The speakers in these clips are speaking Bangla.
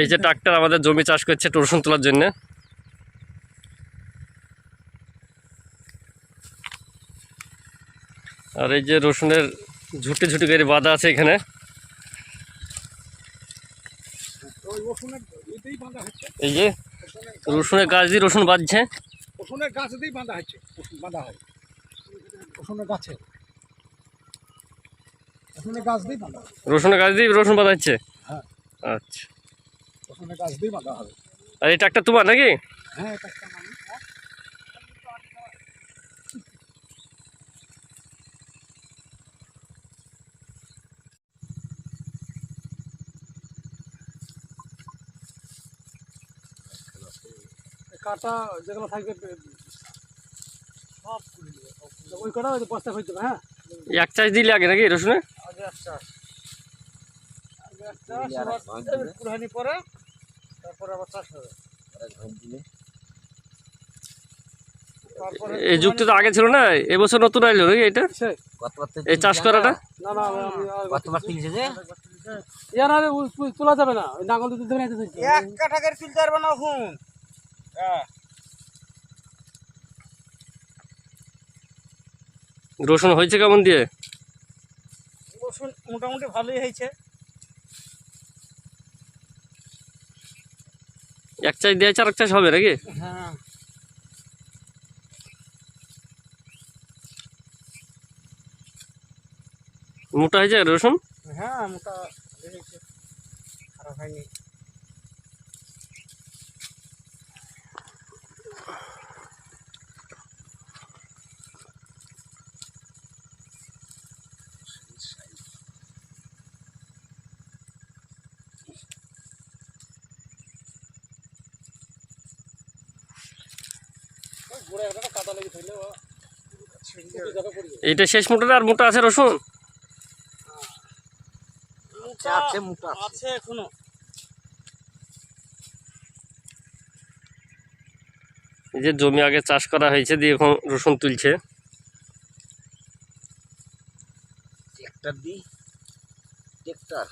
এই যে ট্রাক্টর আমাদের জমি চাষ করছে রসুন তোলার জন্য। আর এই যে রসুনের ঝুটি ঝুটি করে বাঁধা আছে এখানে। বাঁধা হচ্ছে। এই যে রসুনের গাছ দিয়ে রসুন বাঁধছে। রসুনের গাছ দিয়েই বাঁধা হচ্ছে বাঁধা হয়। রসুনের গাছে। রসুনের গাছ দিয়েই রসুনের গাছ দিয়ে রসুন বাঁধাচ্ছে হ্যাঁ। আচ্ছা। রসুনের গাছ দিয়েই বাঁধা হবে। আর এই ট্রাক্টর তোমার নাকি? হ্যাঁ এটা একটা মানুষ কাটা যেগুলো থাকবে সব খুলে দেবে ওই কটা বস্তা হয়ে হ্যাঁ? এক চাষ দিলে আগে নাকি রসুনে? আগে একটা সবার পরে তারপরে আবার চাষ হবে। এই যুক্তি তো আগে ছিল না এবছর নতুন আইলো নাকি এটা? এই চাষ করাটা? তোলা যাবে না ওই নাঙ্গল দিতে না এতে এক কাঠা করে তুলতে পারবে না হুন রসুন হয়েছে কেমন দিয়ে? রসুন মোটামুটি ভালোই হয়েছে। এক চাষ দেয় চার এক চাষ হবে নাকি? হ্যাঁ। মোটা হয়েছে রসুন? হ্যাঁ মোটা হয়ে হয়েছে। খারাপ হয়নি ওই গোড়ায় একটা কাদা লেগে থাকলে ও ফুটে যাবে পড়ে যাবে। এইটা শেষ মোটা আর মোটা আছে রসুন? মোটা আছে মোটা আছে। এখনও। এই যে জমি আগে চাষ করা হয়েছে দিয়ে এখন রসুন তুলছে। ট্রাক্টর দি ট্রাক্টর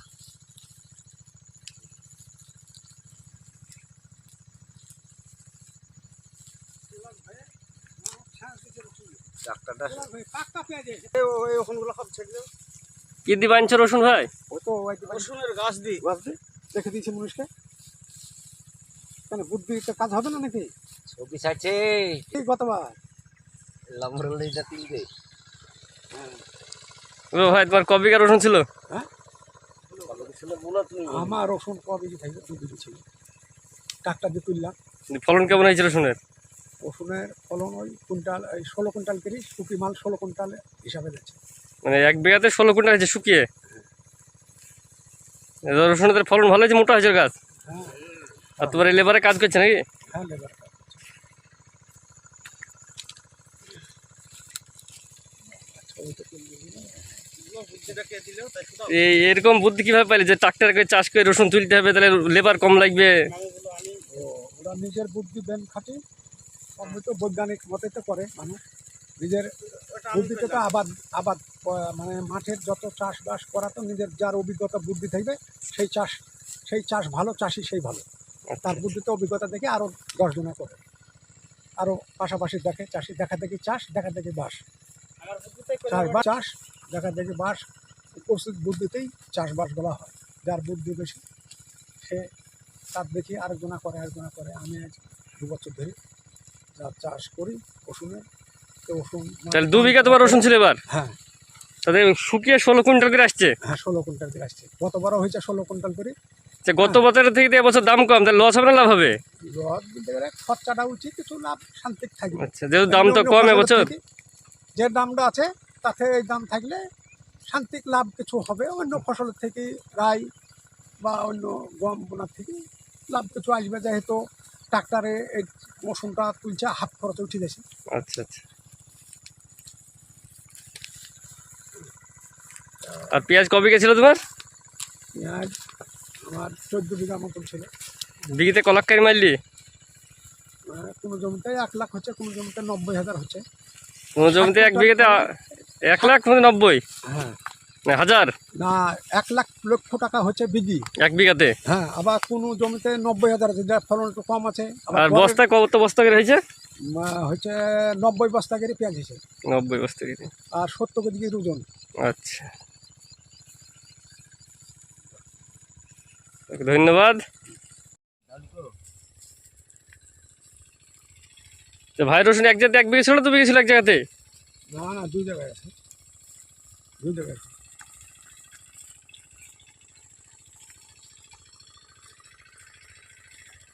এসে। ওই ওখানগুলো সব ছেড়ে দেবো কি দিয়ে বানছো রসুন ভাই? ওই তো রসুনের গাছ দি। বাসদি দেখে দিয়েছে মানুষকে। কেন বুদ্ধিতে কাজ হবে না নাকি? ছবি ছাড়ছে। এই গতবার। লম্বরলিটা তিনটে ও ভাই তোমার ক বিঘা রসুন ছিল? ছিল বলো তুমি। আমার রসুন ক বিঘি থাকবে? দু ছিল। ট্রাক্টর দিয়ে তুললাম। ফলন কেমন হয়েছে রসুনের? রসুনের ফলন ওই কুইন্টাল এই ষোলো কুইন্টাল করি শুকি মাল ষোলো কুইন্টাল হিসাবে যাচ্ছে। মানে এক বিঘাতে ষোলো কুইন্টাল হয়েছে শুকিয়ে রসুনের ফলন ভালো হয়েছে মোটা হয়েছে গাছ? হ্যাঁ। আর তোমার এই লেবারে কাজ করছে নাকি? হ্যাঁ লেবার এই এরকম বুদ্ধি কীভাবে পাইলে যে ট্রাক্টর করে চাষ করে রসুন তুলতে হবে তাহলে লেবার কম লাগবে? নিজের বুদ্ধি দেন খাটে। সবই বৈজ্ঞানিক মতে তো করে মানুষ। নিজের ওটা আমি বুদ্ধিতে তো আবাদ আবাদ মানে মাঠের যত চাষবাস করা তো নিজের যার অভিজ্ঞতা বুদ্ধি থাকবে সেই চাষ সেই চাষ ভালো চাষি সেই ভালো। তার বুদ্ধিতে অভিজ্ঞতা দেখে আরও দশজনে করে। আরও পাশাপাশি দেখে চাষি দেখা দেখি চাষ দেখা দেখি বাস। চাষবাস চাষ দেখা দেখি বাস উপস্থিত বুদ্ধিতেই চাষবাস বলা হয়। যার বুদ্ধি বেশি সে তার দেখি আরেকজনা করে আরেকজনা করে। আমি আজ দু বছর ধরে যা চাষ করি রসুনের রসুন তাহলে দু বিঘা তোমার রসুন ছিল এবার? হ্যাঁ। তাদের শুকিয়ে ষোলো কুইন্টাল করে আসছে? হ্যাঁ ষোলো কুইন্টাল করে আসছে। গতবারও হয়েছে ষোলো কুইন্টাল করে? যে গত বছরের থেকে এবছর দাম কম তাহলে লস হবে না লাভ হবে? রদ বলতে গেলে খরচাটা উচিত কিছু লাভ শান্তি থাকবে। আচ্ছা যেহেতু দাম তো কম এবছর। যে দামটা আছে তাতে এই দাম থাকলে শান্তিক লাভ কিছু হবে অন্য ফসলের থেকে রাই বা অন্য গম বোনার থেকে লাভ কিছু আসবে যেহেতু ট্রাক্টারে এই মৌসুমটা তুলছে হাফ খরচে উঠে গেছে আচ্ছা আচ্ছা। আর পেঁয়াজ কবে গেছিল তোমার? পেঁয়াজ আমার চোদ্দ বিঘা মতন ছিল। বিঘিতে ক লাখ কারি মারলি কোনো জমিতে এক লাখ হচ্ছে কোনো জমিতে নব্বই হাজার হচ্ছে। কোনো জমিতে এক বিঘাতে এক লাখ মানে নব্বই? হ্যাঁ। হাজার? না এক লাখ লক্ষ টাকা হচ্ছে বিঘি এক বিঘাতে? হ্যাঁ আবার কোনো জমিতে নব্বই হাজার আছে যার ফলন একটু কম আছে। আর বস্তা কত বস্তা করে হয়েছে? হচ্ছে নব্বই বস্তা করে পেঁয়াজ হয়েছে। নব্বই বস্তা করে। আর সত্তর কেজি করে ওজন। আচ্ছা। ধন্যবাদ। তো ভাই রসুন এক জায়গাতে এক বিঘে ছিল দু বিঘে ছিল এক জায়গাতে? না না দুই জায়গায় আছে। দুই জায়গায় আছে।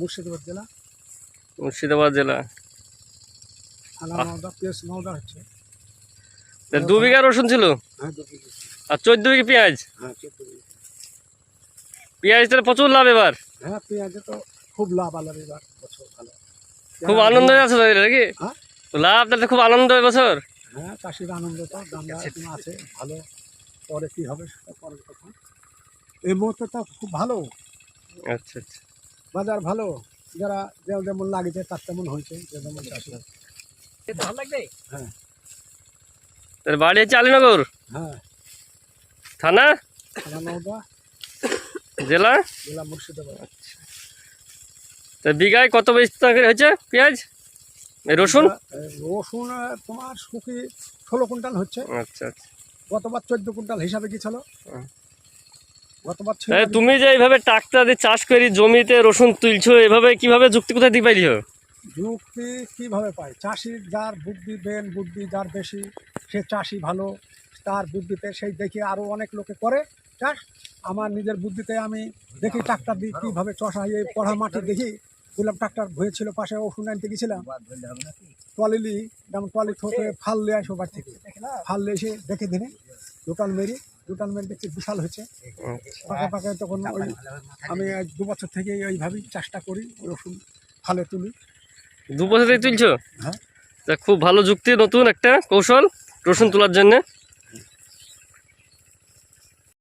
মুর্শিদাবাদ জেলা? মুর্শিদাবাদ জেলা। দু বিঘা রসুন ছিল? হ্যাঁ। আর চোদ্দ বিঘে পেঁয়াজ? হ্যাঁ পেঁয়াজ তাহলে প্রচুর লাভ এবার। হ্যাঁ পেঁয়াজে তো খুব লাভ এবার বছর ভালো। খুব আনন্দ আছে নাকি? হ্যাঁ? লাভ তাহলে খুব আনন্দ এবছর হ্যাঁ চাষির আনন্দ তো দামটা আছে ভালো। পরে কি হবে সেটা পরের কথা। এই মুহূর্তে তো খুব ভালো। আচ্ছা আচ্ছা। বাজার ভালো যারা যে- যেমন লাগিয়েছে তার তেমন হয়েছে যে যেমন ভালো লাগবে? তাহলে বাড়ি হচ্ছে আলীনগর? হ্যাঁ। থানা? থানা জেলা? জেলা মুর্শিদাবাদ। তা বিঘায় কত করে হয়েছে পেঁয়াজ? এই রসুন? রসুন তোমার শুকি ষোলো কুইন্টাল হচ্ছে। আচ্ছা আচ্ছা। গতবার চোদ্দ কুইন্টাল হিসাবে কি ছিল হুম। গতবার ছিল তাহলে তুমি যে এইভাবে ট্রাক্টর দিয়ে চাষ করি জমিতে রসুন তুলছো এভাবে কীভাবে যুক্তি কোথায় দিয়ে পাইলিও যুক্তি কীভাবে পায় চাষির যার বুদ্ধি বেন বুদ্ধি যার বেশি সে চাষি ভালো তার বুদ্ধিতে সেই দেখে আরও অনেক লোকে করে। চাষ আমার নিজের বুদ্ধিতে আমি দেখি ট্রাক্টর দিয়ে কীভাবে চষা এই পড়া মাঠে দেখি। বললাম ট্রাক্টর হয়েছিল পাশে ওষুধ আনতে গেছিলাম। টলিলি যেমন টলি ঠোঁটে ফাল লিয়ে আসো বাড়ি থেকে। ফাল লিয়ে এসে দেখে দিনে দোকান মেরি দোকান একটু বিশাল হয়েছে। পাকা পাকা তখন ওই আমি দু বছর থেকে ওইভাবেই চাষটা করি রসুন ফালে তুলি। দু বছর থেকে তুলছো? হ্যাঁ। খুব ভালো যুক্তি নতুন একটা কৌশল রসুন তোলার জন্য।